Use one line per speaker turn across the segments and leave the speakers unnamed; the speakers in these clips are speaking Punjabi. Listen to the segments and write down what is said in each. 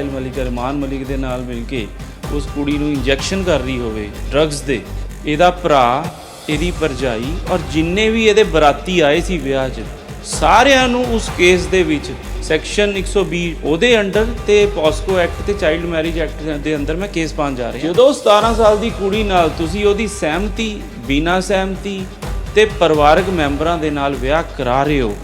ਪਾਇਲ ਮਲਿਕ ਰਮਾਨ ਮਲਿਕ ਦੇ ਨਾਲ ਮਿਲ ਕੇ ਉਸ ਕੁੜੀ ਨੂੰ ਇੰਜੈਕਸ਼ਨ ਕਰ ਰਹੀ ਹੋਵੇ ਡਰੱਗਸ ਦੇ, ਇਹਦਾ ਭਰਾ, ਇਹਦੀ ਪਰਜਾਈ ਔਰ ਜਿੰਨੇ ਵੀ ਇਹਦੇ ਬਰਾਤੀ ਆਏ ਸੀ ਵਿਆਹ 'ਚ, ਸਾਰਿਆਂ ਨੂੰ ਉਸ ਕੇਸ ਦੇ ਵਿੱਚ ਸੈਕਸ਼ਨ 120 ਉਹਦੇ ਅੰਡਰ ਤੇ ਪੋਸਕੋ ਐਕਟ ਤੇ ਚਾਈਲਡ ਮੈਰਿਜ ਐਕਟ ਦੇ ਅੰਦਰ ਮੈਂ ਕੇਸ ਪਾਉਣ ਜਾ ਰਿਹਾ। ਜਦੋਂ 17 ਸਾਲ ਦੀ ਕੁੜੀ ਨਾਲ ਤੁਸੀਂ ਉਹਦੀ ਸਹਿਮਤੀ, ਬਿਨਾਂ ਸਹਿਮਤੀ ਤੇ ਪਰਿਵਾਰਕ ਮੈਂਬਰਾਂ ਦੇ ਨਾਲ ਵਿਆਹ ਕਰਾ ਰਹੇ ਹੋ,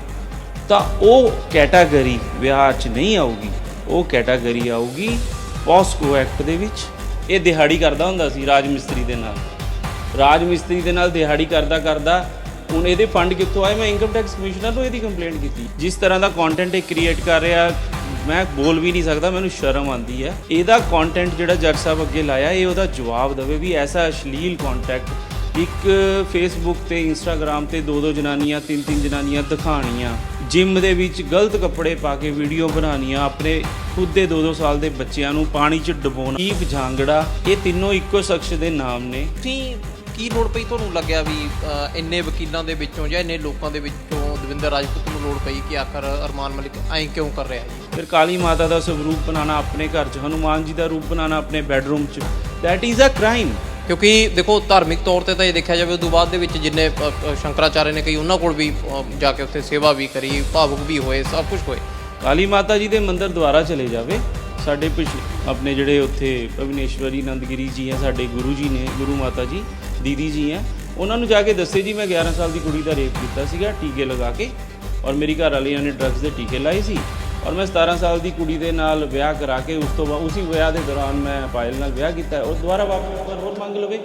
ਤਾਂ ਉਹ ਕੈਟਾਗਰੀ ਵਿਆਹ 'ਚ ਨਹੀਂ ਆਊਗੀ। ਉਹ ਕੈਟਾਗਰੀ ਆਊਗੀ ਪੋਸਕੋ ਐਕਟ ਦੇ ਵਿੱਚ। ਇਹ ਦਿਹਾੜੀ ਕਰਦਾ ਹੁੰਦਾ ਸੀ ਰਾਜ ਮਿਸਤਰੀ ਦੇ ਨਾਲ। ਰਾਜ ਮਿਸਤਰੀ ਦੇ ਨਾਲ ਦਿਹਾੜੀ ਕਰਦਾ ਕਰਦਾ ਹੁਣ ਇਹਦੇ ਫੰਡ ਕਿੱਥੋਂ ਆਏ? ਮੈਂ ਇਨਕਮ ਟੈਕਸ ਕਮਿਸ਼ਨਰ ਨੂੰ ਇਹਦੀ ਕੰਪਲੇਂਟ ਕੀਤੀ। ਜਿਸ ਤਰ੍ਹਾਂ ਦਾ ਕੰਟੈਂਟ ਇਹ ਕ੍ਰੀਏਟ ਕਰ ਰਿਹਾ, ਮੈਂ ਬੋਲ ਵੀ ਨਹੀਂ ਸਕਦਾ, ਮੈਨੂੰ ਸ਼ਰਮ ਆਉਂਦੀ ਹੈ। ਇਹਦਾ ਕੰਟੈਂਟ ਜਿਹੜਾ ਜੱਜ ਸਾਹਿਬ ਅੱਗੇ ਲਾਇਆ, ਇਹ ਉਹਦਾ ਜਵਾਬ ਦੇਵੇ ਵੀ ਐਸਾ ਅਸ਼ਲੀਲ ਕੰਟੈਕਟ ਇੱਕ ਫੇਸਬੁੱਕ ਤੇ ਇੰਸਟਾਗ੍ਰam ਤੇ ਦੋ ਦੋ ਜਨਾਨੀਆਂ ਤਿੰਨ ਤਿੰਨ ਜਨਾਨੀਆਂ ਦਿਖਾਣੀਆਂ ਜਿਮ ਦੇ ਵਿੱਚ ਗਲਤ ਕੱਪੜੇ ਪਾ ਕੇ ਵੀਡੀਓ ਬਣਾਉਣੀਆਂ ਆਪਣੇ ਖੁਦ ਦੇ 2-2 ਸਾਲ ਦੇ ਬੱਚਿਆਂ ਨੂੰ ਪਾਣੀ 'ਚ ਡੁਬੋਣਾ ਕੀਪ ਜਾਂਗੜਾ ਇਹ ਤਿੰਨੋਂ ਇੱਕੋ ਸ਼ਖਸ ਦੇ ਨਾਮ ਨੇ।
ਤੁਸੀਂ ਕੀ ਲੋੜ ਪਈ ਤੁਹਾਨੂੰ ਲੱਗਿਆ ਵੀ ਇੰਨੇ ਵਕੀਲਾਂ ਦੇ ਵਿੱਚੋਂ ਜਾਂ ਇੰਨੇ ਲੋਕਾਂ ਦੇ ਵਿੱਚੋਂ ਦਵਿੰਦਰ ਰਾਜਪੂਤ ਨੂੰ ਲੋੜ ਪਈ ਕਿ ਆਖਰ ਅਰਮਾਨ ਮਲਿਕ ਐਂ ਕਿਉਂ ਕਰ ਰਿਹਾ ਜੀ?
ਫਿਰ ਕਾਲੀ ਮਾਤਾ ਦਾ ਸਵਰੂਪ ਬਣਾਉਣਾ ਆਪਣੇ ਘਰ 'ਚ ਹਨੂਮਾਨ ਜੀ ਦਾ ਰੂਪ ਬਣਾਉਣਾ ਆਪਣੇ ਬੈੱਡਰੂਮ 'ਚ। ਦੈਟ ਇਜ਼ ਅ ਕ੍ਰਾਈਮ
ਕਿਉਂਕਿ ਦੇਖੋ, ਧਾਰਮਿਕ ਤੌਰ ਤੇ ਤਾਂ ਇਹ ਦੇਖਿਆ ਜਾਵੇ, ਉਦੋਂ ਬਾਅਦ ਦੇ ਵਿੱਚ ਜਿੰਨੇ ਸ਼ੰਕਰਾਚਾਰਿਆ ਨੇ ਕਈ ਉਹਨਾਂ ਕੋਲ ਵੀ ਜਾ ਕੇ ਉੱਥੇ ਸੇਵਾ ਵੀ ਕਰੀ, ਭਾਵੁਕ ਵੀ ਹੋਏ, ਸਭ ਕੁਝ ਹੋਏ।
ਕਾਲੀ ਮਾਤਾ ਜੀ ਦੇ ਮੰਦਿਰ ਦੁਆਰਾ ਚਲੇ ਜਾਵੇ, ਸਾਡੇ ਪਿਛ- ਆਪਣੇ ਜਿਹੜੇ ਉੱਥੇ ਅਵਿਨੇਸ਼ਵਰੀ ਨੰਦਗਿਰੀ ਜੀ ਆ, ਸਾਡੇ ਗੁਰੂ ਜੀ ਨੇ, ਗੁਰੂ ਮਾਤਾ ਜੀ, ਦੀਦੀ ਜੀ ਆ, ਉਹਨਾਂ ਨੂੰ ਜਾ ਕੇ ਦੱਸੇ, ਜੀ, ਮੈਂ 11 ਸਾਲ ਦੀ ਕੁੜੀ ਦਾ ਰੇਪ ਕੀਤਾ ਸੀਗਾ, ਟੀਕੇ ਲਗਾ ਕੇ, ਔਰ ਮੇਰੀ ਘਰ ਵਾਲੀ ਨੇ ਡਰੱਗਸ ਦੇ ਟੀਕੇ ਲਾਏ ਸੀ ਔਰ ਮੈਂ 17 ਸਾਲ ਦੀ ਕੁੜੀ ਦੇ ਨਾਲ ਵਿਆਹ ਕਰਾ ਕੇ ਉਸ ਤੋਂ ਬਾਅਦ ਉਸੇ ਵਿਆਹ ਦੇ ਦੌਰਾਨ ਮੈਂ ਪਾਇਲ ਨਾਲ ਵਿਆਹ ਕੀਤਾ ਉਹ ਦੁਬਾਰਾ ਵਾਪਸ ਇੱਕ ਵਾਰ ਹੋਰ ਮੰਗ ਲਵੇ।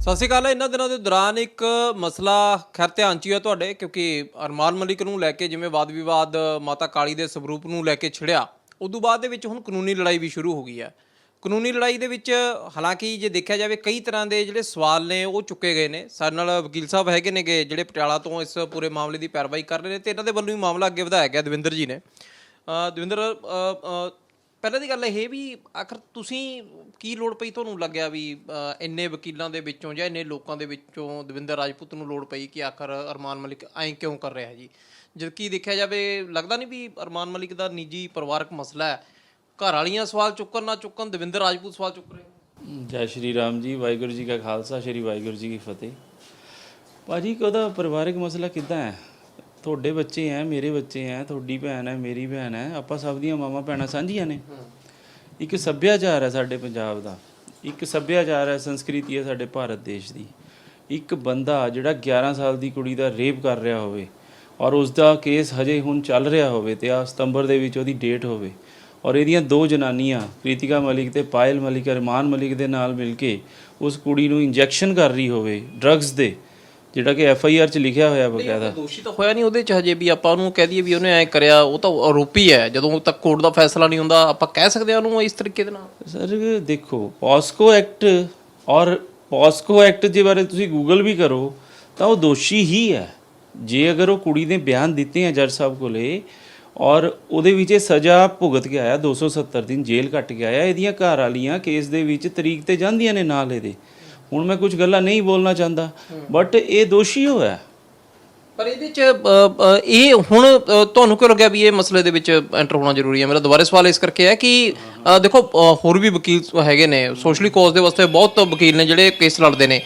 ਸਤਿ ਸ਼੍ਰੀ ਅਕਾਲ, ਇਹਨਾਂ ਦਿਨਾਂ ਦੇ ਦੌਰਾਨ ਇੱਕ ਮਸਲਾ ਖੈਰ ਧਿਆਨ ਚ ਹੀ ਹੈ ਤੁਹਾਡੇ, ਕਿਉਂਕਿ ਅਰਮਾਨ ਮਲਿਕ ਨੂੰ ਲੈ ਕੇ ਜਿਵੇਂ ਵਾਦ ਵਿਵਾਦ, ਮਾਤਾ ਕਾਲੀ ਦੇ ਸਵਰੂਪ ਨੂੰ ਲੈ ਕੇ ਛਿੜਿਆ, ਉਦੋਂ ਬਾਅਦ ਦੇ ਵਿੱਚ ਹੁਣ ਕਾਨੂੰਨੀ ਲੜਾਈ ਵੀ ਸ਼ੁਰੂ ਹੋ ਗਈ ਹੈ। ਕਾਨੂੰਨੀ ਲੜਾਈ ਦੇ ਵਿੱਚ ਹਾਲਾਂਕਿ ਜੇ ਦੇਖਿਆ ਜਾਵੇ ਕਈ ਤਰ੍ਹਾਂ ਦੇ ਜਿਹੜੇ ਸਵਾਲ ਨੇ ਉਹ ਚੁੱਕੇ ਗਏ ਨੇ। ਸਾਡੇ ਨਾਲ ਵਕੀਲ ਸਾਹਿਬ ਹੈਗੇ ਨੇਗੇ ਜਿਹੜੇ ਪਟਿਆਲਾ ਤੋਂ ਇਸ ਪੂਰੇ ਮਾਮਲੇ ਦੀ ਪੈਰਵਾਈ ਕਰ ਰਹੇ ਨੇ ਤੇ ਇਹਨਾਂ ਦੇ ਵੱਲੋਂ ਵੀ ਮਾਮਲਾ ਅੱਗੇ ਵਧਾਇਆ ਗਿਆ ਦਵਿੰਦਰ ਜੀ ਨੇ। ਦਵਿੰਦਰ ਪਹਿਲਾਂ ਦੀ ਗੱਲ ਇਹ ਵੀ ਆਖਰ ਤੁਸੀਂ ਕੀ ਲੋੜ ਪਈ ਤੁਹਾਨੂੰ ਲੱਗਿਆ ਵੀ ਇੰਨੇ ਵਕੀਲਾਂ ਦੇ ਵਿੱਚੋਂ ਜਾਂ ਇੰਨੇ ਲੋਕਾਂ ਦੇ ਵਿੱਚੋਂ ਦਵਿੰਦਰ ਰਾਜਪੂਤ ਨੂੰ ਲੋੜ ਪਈ ਕਿ ਆਖਰ ਅਰਮਾਨ ਮਲਿਕ ਐਂ ਕਿਉਂ ਕਰ ਰਿਹਾ ਜੀ? ਜਦ ਕਿ ਦੇਖਿਆ ਜਾਵੇ ਲੱਗਦਾ ਨਹੀਂ ਵੀ ਅਰਮਾਨ ਮਲਿਕ ਦਾ ਨਿੱਜੀ ਪਰਿਵਾਰਕ ਮਸਲਾ ਹੈ। ਘਰ ਵਾਲੀਆਂ ਸਵਾਲ ਚੁੱਕਣ ਨਾ ਚੁੱਕਣ ਦਵਿੰਦਰ ਰਾਜਪੂਤ ਸਵਾਲ ਚੁੱਕ ਰਹੇ।
ਜੈ ਸ਼੍ਰੀ ਰਾਮ ਜੀ ਵਾਹਿਗੁਰੂ ਜੀ ਕਾ ਖਾਲਸਾ ਸ਼੍ਰੀ ਵਾਹਿਗੁਰੂ ਜੀ ਕੀ ਫਤਿਹ। ਭਾਜੀ ਉਹਦਾ ਪਰਿਵਾਰਕ ਮਸਲਾ ਕਿੱਦਾਂ ਹੈ? ਤੁਹਾਡੇ ਬੱਚੇ ਹੈ ਮੇਰੇ ਬੱਚੇ ਹੈ ਤੁਹਾਡੀ ਭੈਣ ਹੈ ਮੇਰੀ ਭੈਣ ਹੈ ਆਪਾਂ ਸਭ ਦੀਆਂ ਮਾਵਾਂ ਭੈਣਾਂ ਸਾਂਝੀਆਂ ਨੇ। ਇੱਕ ਸੱਭਿਆਚਾਰ ਹੈ ਸਾਡੇ ਪੰਜਾਬ ਦਾ ਇੱਕ ਸੱਭਿਆਚਾਰ ਹੈ ਸੰਸਕ੍ਰਿਤੀ ਹੈ ਸਾਡੇ ਭਾਰਤ ਦੇਸ਼ ਦੀ। ਇੱਕ ਬੰਦਾ ਜਿਹੜਾ 11 ਸਾਲ ਦੀ ਕੁੜੀ ਦਾ ਰੇਪ ਕਰ ਰਿਹਾ ਹੋਵੇ ਔਰ ਉਸ ਦਾ ਕੇਸ ਹਜੇ ਹੁਣ ਚੱਲ ਰਿਹਾ ਹੋਵੇ ਤੇ ਆ ਸਤੰਬਰ ਦੇ ਵਿੱਚ ਉਹਦੀ ਡੇਟ ਹੋਵੇ ਔਰ ਇਹਦੀਆਂ ਦੋ ਜਨਾਨੀਆਂ ਪ੍ਰੀਤਿਕਾ ਮਲਿਕ ਤੇ ਪਾਇਲ ਮਲਿਕ ਅਰਮਾਨ ਮਲਿਕ ਦੇ ਨਾਲ ਮਿਲ ਕੇ ਉਸ ਕੁੜੀ ਨੂੰ ਇੰਜੈਕਸ਼ਨ ਕਰ ਰਹੀ ਹੋਵੇ ਡਰੱਗਸ ਦੇ ਜਿਹੜਾ ਕਿ ਐਫ ਆਈ ਆਰ ਚ ਲਿਖਿਆ ਹੋਇਆ ਬਕਾਇਦਾ।
ਦੋਸ਼ੀ ਤਾਂ ਹੋਇਆ ਨਹੀਂ ਉਹਦੇ ਚ ਹਜੇ ਵੀ ਆਪਾਂ ਉਹਨੂੰ ਕਹਿ ਦਈਏ ਵੀ ਉਹਨੇ ਐਂ ਕਰਿਆ ਉਹ ਤਾਂ ਆਰੋਪੀ ਹੈ ਜਦੋਂ ਤੱਕ ਕੋਰਟ ਦਾ ਫੈਸਲਾ ਨਹੀਂ ਹੁੰਦਾ ਆਪਾਂ ਕਹਿ ਸਕਦੇ ਹਾਂ ਉਹਨੂੰ ਇਸ ਤਰੀਕੇ ਦੇ ਨਾਲ।
ਸਰ ਦੇਖੋ ਪੋਸਕੋ ਐਕਟ ਔਰ ਪੋਸਕੋ ਐਕਟ ਦੇ ਬਾਰੇ ਤੁਸੀਂ ਗੂਗਲ ਵੀ ਕਰੋ ਤਾਂ ਉਹ ਦੋਸ਼ੀ ਹੀ ਹੈ। ਜੇ ਅਗਰ ਉਹ ਕੁੜੀ ਨੇ ਬਿਆਨ ਦਿੱਤੇ ਆ ਜੱਜ ਸਾਹਿਬ ਕੋਲੇ ਔਰ ਉਹਦੇ ਵਿੱਚ ਇਹ ਸਜ਼ਾ ਭੁਗਤ ਕੇ ਆਇਆ 270 ਦਿਨ ਜੇਲ੍ਹ ਕੱਟ ਕੇ ਆਇਆ। ਇਹਦੀਆਂ ਘਰ ਵਾਲੀਆਂ ਕੇਸ ਦੇ ਵਿੱਚ ਤਰੀਕ ਤੇ ਜਾਂਦੀਆਂ ਨੇ ਨਾਲ ਇਹਦੇ। ਹੁਣ ਮੈਂ ਕੁਝ ਗੱਲਾਂ ਨਹੀਂ ਬੋਲਣਾ ਚਾਹੁੰਦਾ ਬਟ ਇਹ ਦੋਸ਼ੀ ਹੋਇਆ।
ਪਰ ਇਹਦੇ ਚ ਇਹ ਹੁਣ ਤੁਹਾਨੂੰ ਕਿਉਂ ਲੱਗਿਆ ਵੀ ਇਹ ਮਸਲੇ ਦੇ ਵਿੱਚ ਐਂਟਰ ਹੋਣਾ ਜ਼ਰੂਰੀ ਹੈ? ਮੇਰਾ ਦੁਬਾਰਾ ਸਵਾਲ ਇਸ ਕਰਕੇ ਹੈ ਕਿ ਦੇਖੋ ਹੋਰ ਵੀ ਵਕੀਲ ਹੈਗੇ ਨੇ ਸੋਸ਼ਲੀ ਕਾਜ਼ ਦੇ ਵਾਸਤੇ ਬਹੁਤ ਵਕੀਲ ਨੇ ਜਿਹੜੇ ਕੇਸ ਲੜਦੇ ਨੇ।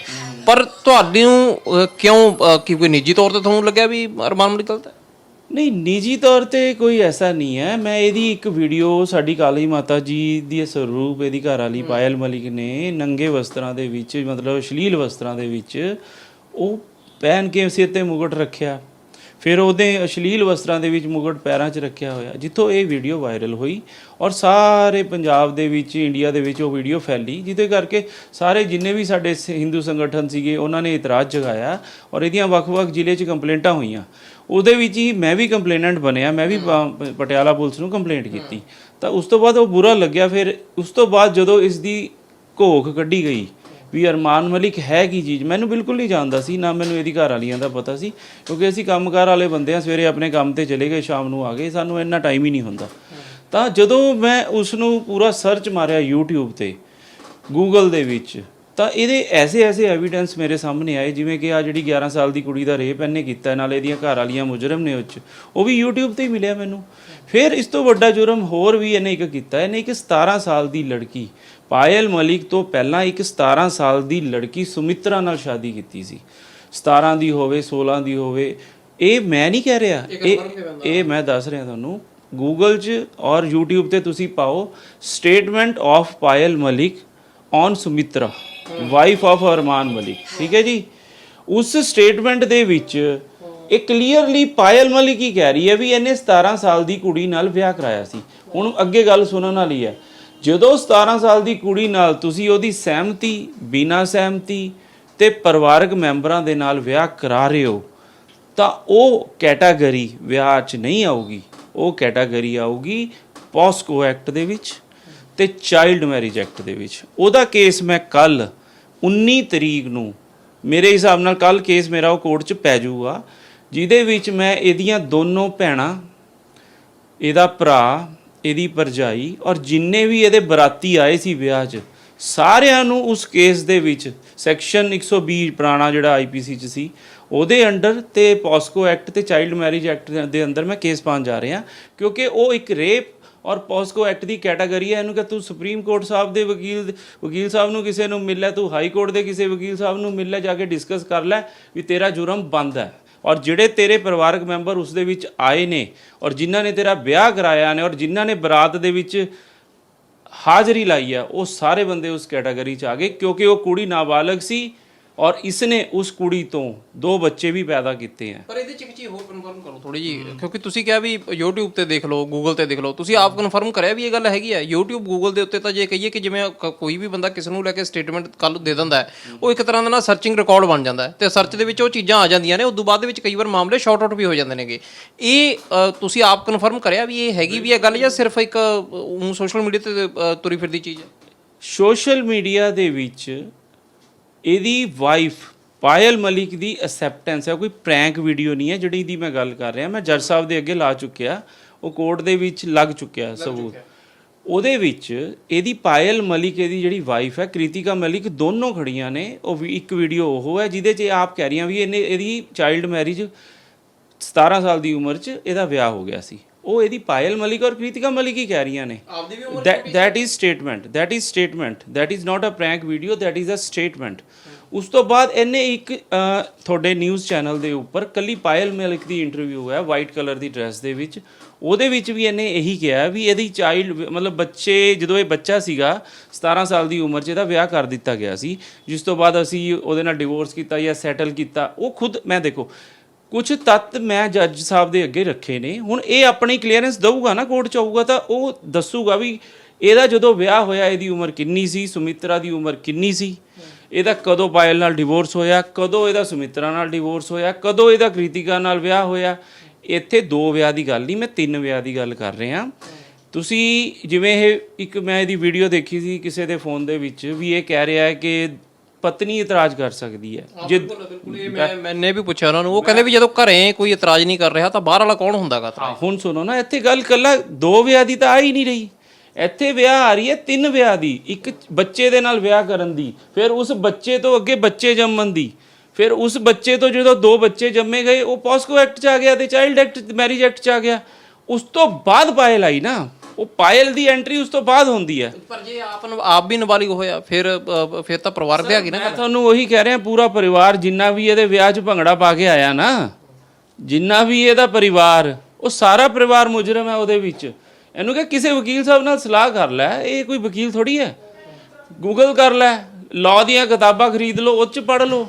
ਪਰ ਤੁਹਾਨੂੰ ਅ, ਕਿਉਂ ਅ, ਕੀ ਕੋਈ ਨਿੱਜੀ ਤੌਰ ਤੇ ਤੁਹਾਨੂੰ ਲੱਗਿਆ ਵੀ ਅਰਮਾਨ ਮਲਿਕ ਗਲਤ ਹੈ?
ਨਹੀਂ ਨਿੱਜੀ ਤੌਰ ਤੇ ਕੋਈ ਐਸਾ ਨਹੀਂ ਹੈ। ਮੈਂ ਇਹਦੀ ਇੱਕ ਵੀਡੀਓ ਸਾਡੀ ਕਾਲੀ ਮਾਤਾ ਜੀ ਦੀ ਸਰੂਪ ਇਹਦੀ ਘਰ ਵਾਲੀ ਪਾਇਲ ਮਲਿਕ ਨੇ ਨੰਗੇ ਵਸਤਰਾਂ ਦੇ ਵਿੱਚ ਮਤਲਬ ਅਸ਼ਲੀਲ ਵਸਤਰਾਂ ਦੇ ਵਿੱਚ ਉਹ ਪਹਿਨ ਕੇ ਸਿਰ ਤੇ ਮੁਗਟ ਰੱਖਿਆ। ਫਿਰ ਉਹਦੇ ਅਸ਼ਲੀਲ ਵਸਤਰਾਂ ਦੇ ਵਿੱਚ ਮੁਗਟ ਪੈਰਾਂ 'ਚ ਰੱਖਿਆ ਹੋਇਆ। ਜਿੱਥੋਂ ਇਹ ਵੀਡੀਓ ਵਾਇਰਲ ਹੋਈ ਔਰ ਸਾਰੇ ਪੰਜਾਬ ਦੇ ਵਿੱਚ, ਇੰਡੀਆ ਦੇ ਵਿੱਚ ਉਹ ਵੀਡੀਓ ਫੈਲੀ, ਜਿਹਦੇ ਕਰਕੇ ਸਾਰੇ ਜਿੰਨੇ ਵੀ ਸਾਡੇ ਸ- ਹਿੰਦੂ ਸੰਗਠਨ ਸੀਗੇ, ਉਹਨਾਂ ਨੇ ਇਤਰਾਜ਼ ਜਗਾਇਆ ਔਰ ਇਹਦੀਆਂ ਵੱਖ-ਵੱਖ ਜ਼ਿਲ੍ਹੇ 'ਚ ਕੰਪਲੇਂਟਾਂ ਹੋਈਆਂ। ਉਹਦੇ ਵਿੱਚ ਹੀ ਮੈਂ ਵੀ ਕੰਪਲੇਨੈਂਟ ਬਣਿਆ, ਮੈਂ ਵੀ ਪਟਿਆਲਾ ਪੁਲਿਸ ਨੂੰ ਕੰਪਲੇਂਟ ਕੀਤੀ। ਤਾਂ ਉਸ ਤੋਂ ਬਾਅਦ ਉਹ ਬੁਰਾ ਲੱਗਿਆ, ਫਿਰ ਉਸ ਤੋਂ ਬਾਅਦ ਜਦੋਂ ਇਸ ਦੀ ਘੋਖ ਕੱਢੀ ਗਈ ਵੀ ਅਰਮਾਨ ਮਲਿਕ ਹੈ ਕੀ ਚੀਜ਼? ਮੈਨੂੰ ਬਿਲਕੁਲ ਨਹੀਂ ਜਾਣਦਾ ਸੀ, ਨਾ ਮੈਨੂੰ ਇਹਦੀ ਘਰ ਵਾਲੀਆਂ ਦਾ ਪਤਾ ਸੀ, ਕਿਉਂਕਿ ਅਸੀਂ ਕੰਮਕਾਰ ਵਾਲੇ ਬੰਦੇ ਆ ਸਵੇਰੇ ਆਪਣੇ ਕੰਮ ਤੇ ਚਲੇ ਗਏ, ਸ਼ਾਮ ਨੂੰ ਆ ਗਏ, ਸਾਨੂੰ ਇੰਨਾ ਟਾਈਮ ਹੀ ਨਹੀਂ ਹੁੰਦਾ। ਤਾਂ ਜਦੋਂ ਮੈਂ ਉਸ ਨੂੰ ਪੂਰਾ ਸਰਚ ਮਾਰਿਆ YouTube ਤੇ, Google ਦੇ ਵਿੱਚ ਤਾਂ ਇਹਦੇ ਐਸੇ ਐਸੇ ਐਵੀਡੈਂਸ ਮੇਰੇ ਸਾਹਮਣੇ ਆਏ ਜਿਵੇਂ ਕਿ ਆ ਜਿਹੜੀ 11 ਸਾਲ ਦੀ ਕੁੜੀ ਦਾ ਰੇਪ ਇਹਨੇ ਕੀਤਾ ਨਾਲ ਇਹਦੀਆਂ ਘਰ ਵਾਲੀਆਂ ਮੁਜਰਮ ਨੇ ਉਹ 'ਚ। ਉਹ ਵੀ YouTube ਤੇ ਹੀ ਮਿਲਿਆ ਮੈਨੂੰ। ਫਿਰ ਇਸ ਤੋਂ ਵੱਡਾ ਜੁਰਮ ਹੋਰ ਵੀ ਇਹਨੇ ਇੱਕ ਕੀਤਾ। ਇਹਨੇ ਇੱਕ 17 ਸਾਲ ਦੀ ਲੜਕੀ ਪਾਇਲ ਮਲਿਕ ਤੋਂ ਪਹਿਲਾਂ ਇੱਕ 17 ਸਾਲ ਦੀ ਲੜਕੀ ਸੁਮਿਤਰਾ ਨਾਲ ਸ਼ਾਦੀ ਕੀਤੀ ਸੀ। 17 ਦੀ ਹੋਵੇ 16 ਦੀ ਹੋਵੇ ਇਹ ਮੈਂ ਨਹੀਂ ਕਹਿ ਰਿਹਾ। ਇਹ ਇਹ ਮੈਂ ਦੱਸ ਰਿਹਾ ਤੁਹਾਨੂੰ। ਗੂਗਲ 'ਚ ਔਰ YouTube ਤੇ ਤੁਸੀਂ ਪਾਓ statement of Payal Malik on Sumitra. Wife of Arman Malik ਠੀਕ ਹੈ ਜੀ? ਉਸ ਸਟੇਟਮੈਂਟ ਦੇ ਵਿੱਚ ਇਹ ਕਲੀਅਰਲੀ ਪਾਇਲ ਮਲਿਕ ਹੀ ਕਹਿ ਰਹੀ ਹੈ ਵੀ ਇਹਨੇ 17 ਸਾਲ ਦੀ ਕੁੜੀ ਨਾਲ ਵਿਆਹ ਕਰਾਇਆ ਸੀ। ਹੁਣ ਅੱਗੇ ਗੱਲ ਸੁਣਨ ਵਾਲੀ ਹੈ। ਜਦੋਂ 17 ਸਾਲ ਦੀ ਕੁੜੀ ਨਾਲ ਤੁਸੀਂ ਉਹਦੀ ਸਹਿਮਤੀ, ਬਿਨਾਂ ਸਹਿਮਤੀ ਤੇ ਪਰਿਵਾਰਕ ਮੈਂਬਰਾਂ ਦੇ ਨਾਲ ਵਿਆਹ ਕਰਾ ਰਹੇ ਹੋ, ਤਾਂ ਉਹ ਕੈਟਾਗਰੀ ਵਿਆਹ 'ਚ ਨਹੀਂ ਆਊਗੀ। ਉਹ ਕੈਟਾਗਰੀ ਆਊਗੀ ਪੋਸਕੋ ਐਕਟ ਦੇ ਵਿੱਚ। ਤੇ ਚਾਈਲਡ ਮੈਰਿਜ ਐਕਟ ਦੇ ਵਿੱਚ। ਉਹਦਾ ਕੇਸ ਮੈਂ ਕੱਲ 19 ਤਰੀਕ ਨੂੰ, ਮੇਰੇ ਹਿਸਾਬ ਨਾਲ ਕੱਲ ਕੇਸ ਮੇਰਾ ਉਹ ਕੋਰਟ 'ਚ ਪੈ ਜਾਊਗਾ, ਜਿਹਦੇ ਵਿੱਚ ਮੈਂ ਇਹਦੀਆਂ ਦੋਨੋਂ ਭੈਣਾਂ, ਇਹਦਾ ਭਰਾ, ਇਹਦੀ ਭਰਜਾਈ ਔਰ ਜਿੰਨੇ ਵੀ ਇਹਦੇ ਬਰਾਤੀ ਆਏ ਸੀ ਵਿਆਹ 'ਚ, ਸਾਰਿਆਂ ਨੂੰ ਉਸ ਕੇਸ ਦੇ ਵਿੱਚ ਸੈਕਸ਼ਨ 120 ਪੁਰਾਣਾ ਜਿਹੜਾ ਆਈਪੀਸੀ 'ਚ ਸੀ, ਉਹਦੇ ਅੰਡਰ ਤੇ ਪੋਸਕੋ ਐਕਟ ਤੇ ਚਾਈਲਡ ਮੈਰਿਜ ਐਕਟ ਦੇ ਅੰਦਰ ਮੈਂ ਕੇਸ ਪਾਉਣ ਜਾ ਰਿਹਾ, ਕਿਉਂਕਿ ਉਹ ਇੱਕ ਰੇਪ ਔਰ ਪੋਸਕੋ ਐਕਟ ਦੀ ਕੈਟਾਗਰੀ ਹੈ। ਇਹਨੂੰ ਕਿ ਤੂੰ ਸੁਪਰੀਮ ਕੋਰਟ ਸਾਹਿਬ ਦੇ ਵਕੀਲ ਵਕੀਲ ਸਾਹਿਬ ਨੂੰ ਕਿਸੇ ਨੂੰ ਮਿਲ ਲੈ ਤੂੰ ਹਾਈ ਕੋਰਟ ਦੇ ਕਿਸੇ ਵਕੀਲ ਸਾਹਿਬ ਨੂੰ ਮਿਲ ਲੈ ਜਾ ਕੇ ਡਿਸਕਸ ਕਰ ਲੈ ਵੀ ਤੇਰਾ ਜੁਰਮ ਬੰਦ ਹੈ। ਔਰ ਜਿਹੜੇ ਤੇਰੇ ਪਰਿਵਾਰਕ ਮੈਂਬਰ ਉਸ ਦੇ ਵਿੱਚ ਆਏ ਨੇ ਔਰ ਜਿਨ੍ਹਾਂ ਨੇ ਤੇਰਾ ਵਿਆਹ ਕਰਾਇਆ ਨੇ ਔਰ ਜਿਨ੍ਹਾਂ ਨੇ ਬਰਾਤ ਦੇ ਵਿੱਚ ਹਾਜ਼ਰੀ ਲਾਈ ਆ ਉਹ ਸਾਰੇ ਬੰਦੇ ਉਸ ਕੈਟਾਗਰੀ ਚ ਆ ਗਏ ਕਿਉਂਕਿ ਉਹ ਕੁੜੀ ਨਾਬਾਲਗ ਸੀ। ਔਰ ਇਸਨੇ ਉਸ ਕੁੜੀ ਤੋਂ ਦੋ ਬੱਚੇ ਵੀ ਪੈਦਾ ਕੀਤੇ ਆ
ਪਰ ਇਹਦੇ ਚ ਇੱਕ ਚੀਜ਼ ਹੋਰ ਕਨਫਰਮ ਕਰੋ ਥੋੜੀ ਜੀ ਕਿਉਂਕਿ ਤੁਸੀਂ ਕਿਹਾ ਵੀ YouTube ਤੇ ਦੇਖ ਲਓ Google ਤੇ ਦੇਖ ਲਓ ਤੁਸੀਂ ਆਪ ਕਨਫਰਮ ਕਰਿਆ ਵੀ ਇਹ ਗੱਲ ਹੈਗੀ ਹੈ? YouTube Google ਦੇ ਉੱਤੇ ਤਾਂ ਜੇ ਕਹੀਏ ਕਿ ਜਿਵੇਂ ਕੋਈ ਵੀ ਬੰਦਾ ਕਿਸ ਨੂੰ ਲੈ ਕੇ ਸਟੇਟਮੈਂਟ ਕੱਲ ਦੇ ਦਿੰਦਾ ਹੈ ਉਹ ਇੱਕ ਤਰ੍ਹਾਂ ਦਾ ਨਾ ਸਰਚਿੰਗ ਰਿਕਾਰਡ ਬਣ ਜਾਂਦਾ ਹੈ ਤੇ ਸਰਚ ਦੇ ਵਿੱਚ ਉਹ ਚੀਜ਼ਾਂ ਆ ਜਾਂਦੀਆਂ ਨੇ ਉਸ ਤੋਂ ਬਾਅਦ ਦੇ ਵਿੱਚ ਕਈ ਵਾਰ ਮਾਮਲੇ ਸ਼ਾਰਟ ਆਊਟ ਵੀ ਹੋ ਜਾਂਦੇ ਨੇਗੇ। ਇਹ ਤੁਸੀਂ ਆਪ ਕਨਫਰਮ ਕਰਿਆ ਵੀ ਇਹ ਹੈਗੀ ਵੀ ਇਹ ਗੱਲ ਜਾਂ ਸਿਰਫ ਇੱਕ ਸੋਸ਼ਲ ਮੀਡੀਆ ਤੇ ਤੁਰੀ ਫਿਰਦੀ ਚੀਜ਼ ਹੈ?
ਸੋਸ਼ਲ ਮੀਡੀਆ ਦੇ ਵਿੱਚ ਇਹਦੀ ਵਾਈਫ ਪਾਇਲ ਮਲਿਕ ਦੀ ਅਸੈਪਟੈਂਸ ਹੈ। ਕੋਈ ਪ੍ਰੈਂਕ ਵੀਡੀਓ ਨਹੀਂ ਹੈ ਜਿਹੜੀ ਦੀ ਮੈਂ ਗੱਲ ਕਰ ਰਿਹਾ। ਮੈਂ ਜੱਜ ਸਾਹਿਬ ਦੇ ਅੱਗੇ ਲਾ ਚੁੱਕਿਆ। ਉਹ ਕੋਰਟ ਦੇ ਵਿੱਚ ਲੱਗ ਚੁੱਕਿਆ ਸਬੂਤ। ਉਹਦੇ ਵਿੱਚ ਇਹਦੀ ਪਾਇਲ ਮਲਿਕ ਇਹਦੀ ਜਿਹੜੀ ਵਾਈਫ ਹੈ ਕ੍ਰਿਤਿਕਾ ਮਲਿਕ ਦੋਨੋਂ ਖੜੀਆਂ ਨੇ। ਉਹ ਵੀ ਇੱਕ ਵੀਡੀਓ ਉਹ ਹੈ ਜਿਹਦੇ 'ਚ ਇਹ ਆਪ ਕਹਿ ਰਹੀਆਂ ਵੀ ਇਹਨੇ ਇਹਦੀ ਚਾਈਲਡ ਮੈਰਿਜ 17 ਸਾਲ ਦੀ ਉਮਰ 'ਚ ਇਹਦਾ ਵਿਆਹ ਹੋ ਗਿਆ ਸੀ। ਉਹ ਇਹਦੀ ਪਾਇਲ ਮਲਿਕ ਔਰ ਕ੍ਰਿਤਿਕਾ ਮਲਿਕ ਹੀ ਕਹਿ ਰਹੀਆਂ ਨੇ।
ਆਪਦੀ ਵੀ
that that is statement that is statement that is not a prank video that is a statement ਉਸ ਤੋਂ ਬਾਅਦ ਇਹਨੇ ਇੱਕ ਤੁਹਾਡੇ ਨਿਊਜ਼ ਚੈਨਲ ਦੇ ਉੱਪਰ ਕੱਲੀ ਪਾਇਲ ਮਲਿਕ ਦੀ ਇੰਟਰਵਿਊ ਹੈ ਵਾਈਟ ਕਲਰ ਦੀ ਡਰੈਸ ਦੇ ਵਿੱਚ। ਉਹਦੇ ਵਿੱਚ ਵੀ ਇਹਨੇ ਇਹੀ ਕਿਹਾ ਵੀ ਇਹਦੀ ਚਾਈਲਡ ਮਤਲਬ ਬੱਚੇ ਜਦੋਂ ਇਹ ਬੱਚਾ ਸੀਗਾ 17 ਸਾਲ ਦੀ ਉਮਰ 'ਚ ਇਹਦਾ ਵਿਆਹ ਕਰ ਦਿੱਤਾ ਗਿਆ ਸੀ। ਜਿਸ ਤੋਂ ਬਾਅਦ ਅਸੀਂ ਉਹਦੇ ਨਾਲ ਡਿਵੋਰਸ ਕੀਤਾ ਜਾਂ ਸੈਟਲ ਕੀਤਾ। ਉਹ ਖੁਦ ਮੈਂ ਦੇਖੋ ਕੁਝ ਤੱਤ ਮੈਂ ਜੱਜ ਸਾਹਿਬ ਦੇ ਅੱਗੇ ਰੱਖੇ ਨੇ। ਹੁਣ ਇਹ ਆਪਣੀ ਕਲੀਅਰੈਂਸ ਦਊਗਾ ਨਾ ਕੋਰਟ ਚ ਆਊਗਾ ਤਾਂ ਉਹ ਦੱਸੂਗਾ ਵੀ ਇਹਦਾ ਜਦੋਂ ਵਿਆਹ ਹੋਇਆ, ਇਹਦੀ ਉਮਰ ਕਿੰਨੀ ਸੀ, ਸੁਮਿਤਰਾ ਦੀ ਉਮਰ ਕਿੰਨੀ ਸੀ, ਇਹਦਾ ਕਦੋਂ ਪਾਇਲ ਨਾਲ ਡਿਵੋਰਸ ਹੋਇਆ, ਕਦੋਂ ਇਹਦਾ ਸੁਮਿਤਰਾ ਨਾਲ ਡਿਵੋਰਸ ਹੋਇਆ, ਕਦੋਂ ਇਹਦਾ ਕ੍ਰਿਤਿਕਾ ਨਾਲ ਵਿਆਹ ਹੋਇਆ। ਇੱਥੇ ਦੋ ਵਿਆਹ ਦੀ ਗੱਲ ਨਹੀਂ, ਮੈਂ ਤਿੰਨ ਵਿਆਹ ਦੀ ਗੱਲ ਕਰ ਰਿਹਾ। ਤੁਸੀਂ ਜਿਵੇਂ ਇਹ ਇੱਕ ਮੈਂ ਇਹਦੀ ਵੀਡੀਓ ਦੇਖੀ ਸੀ ਕਿਸੇ ਦੇ ਫੋਨ ਦੇ ਵਿੱਚ ਵੀ ਇਹ ਕਹਿ ਰਿਹਾ ਹੈ ਕਿ ਪਤਨੀ ਇਤਰਾਜ਼ ਕਰ ਸਕਦੀ ਹੈ। ਜੇ
ਬਿਲਕੁਲ ਇਹ ਮੈਂ ਮੈਨੇ ਵੀ ਪੁੱਛਿਆ ਉਹਨਾਂ ਨੂੰ ਉਹ ਕਹਿੰਦੇ ਵੀ ਜਦੋਂ ਘਰੇ ਕੋਈ ਇਤਰਾਜ਼ ਨਹੀਂ ਕਰ ਰਿਹਾ ਤਾਂ ਬਾਹਰ ਵਾਲਾ ਕੌਣ ਹੁੰਦਾਗਾ
ਹਾਂ ਹੁਣ ਸੁਣੋ ਨਾ ਇੱਥੇ ਗੱਲ ਕੱਲਾ ਦੋ ਵਿਆਹ ਦੀ ਤਾਂ ਆ ਹੀ ਨਹੀਂ ਰਹੀ। ਇੱਥੇ ਵਿਆਹ ਆ ਰਹੀ ਹੈ ਤਿੰਨ ਵਿਆਹ ਦੀ। ਇੱਕ ਬੱਚੇ ਦੇ ਨਾਲ ਵਿਆਹ ਕਰਨ ਦੀ ਫਿਰ ਉਸ ਬੱਚੇ ਤੋਂ ਅੱਗੇ ਬੱਚੇ ਜੰਮਣ ਦੀ। ਫਿਰ ਉਸ ਬੱਚੇ ਤੋਂ ਜਦੋਂ ਦੋ ਬੱਚੇ ਜੰਮੇ ਗਏ ਉਹ ਪੋਸਕੋ ਐਕਟ ਚ ਆ ਗਿਆ ਤੇ ਚਾਈਲਡ ਐਕਟ ਮੈਰਿਜ ਐਕਟ ਚ ਆ ਗਿਆ। ਉਸ ਤੋਂ ਬਾਅਦ ਪਾਇਲ ਆਈ ਨਾ। ਉਹ ਪਾਇਲ ਦੀ ਐਂਟਰੀ ਉਸ ਤੋਂ ਬਾਅਦ ਹੁੰਦੀ ਹੈ।
ਪਰ ਜੇ ਆਪ ਨੂੰ- ਆਪ ਵੀ ਨਾਬਾਲਿਗ ਹੋਇਆ ਫਿਰ ਅ, ਫਿਰ ਤਾਂ ਪਰਿਵਾਰ ਦੇ ਹੈਗੀ ਨਾ
ਮੈਂ ਤੁਹਾਨੂੰ ਉਹੀ ਕਹਿ ਰਿਹਾ ਪੂਰਾ ਪਰਿਵਾਰ ਜਿੰਨਾ ਵੀ ਇਹਦੇ ਵਿਆਹ 'ਚ ਭੰਗੜਾ ਪਾ ਕੇ ਆਇਆ ਨਾ ਜਿੰਨਾ ਵੀ ਇਹਦਾ ਪਰਿਵਾਰ ਉਹ ਸਾਰਾ ਪਰਿਵਾਰ ਮੁਜਰਮ ਹੈ ਉਹਦੇ ਵਿੱਚ। ਇਹਨੂੰ ਕਿ ਕਿਸੇ ਵਕੀਲ ਸਾਹਿਬ ਨਾਲ ਸਲਾਹ ਕਰ ਲੈ ਇਹ ਕੋਈ ਵਕੀਲ ਥੋੜੀ ਹੈ। ਗੂਗਲ ਕਰ ਲੈ ਲਾਅ ਦੀਆਂ ਕਿਤਾਬਾਂ ਖਰੀਦ ਲਓ ਉਹ 'ਚ ਪੜ੍ਹ ਲਓ।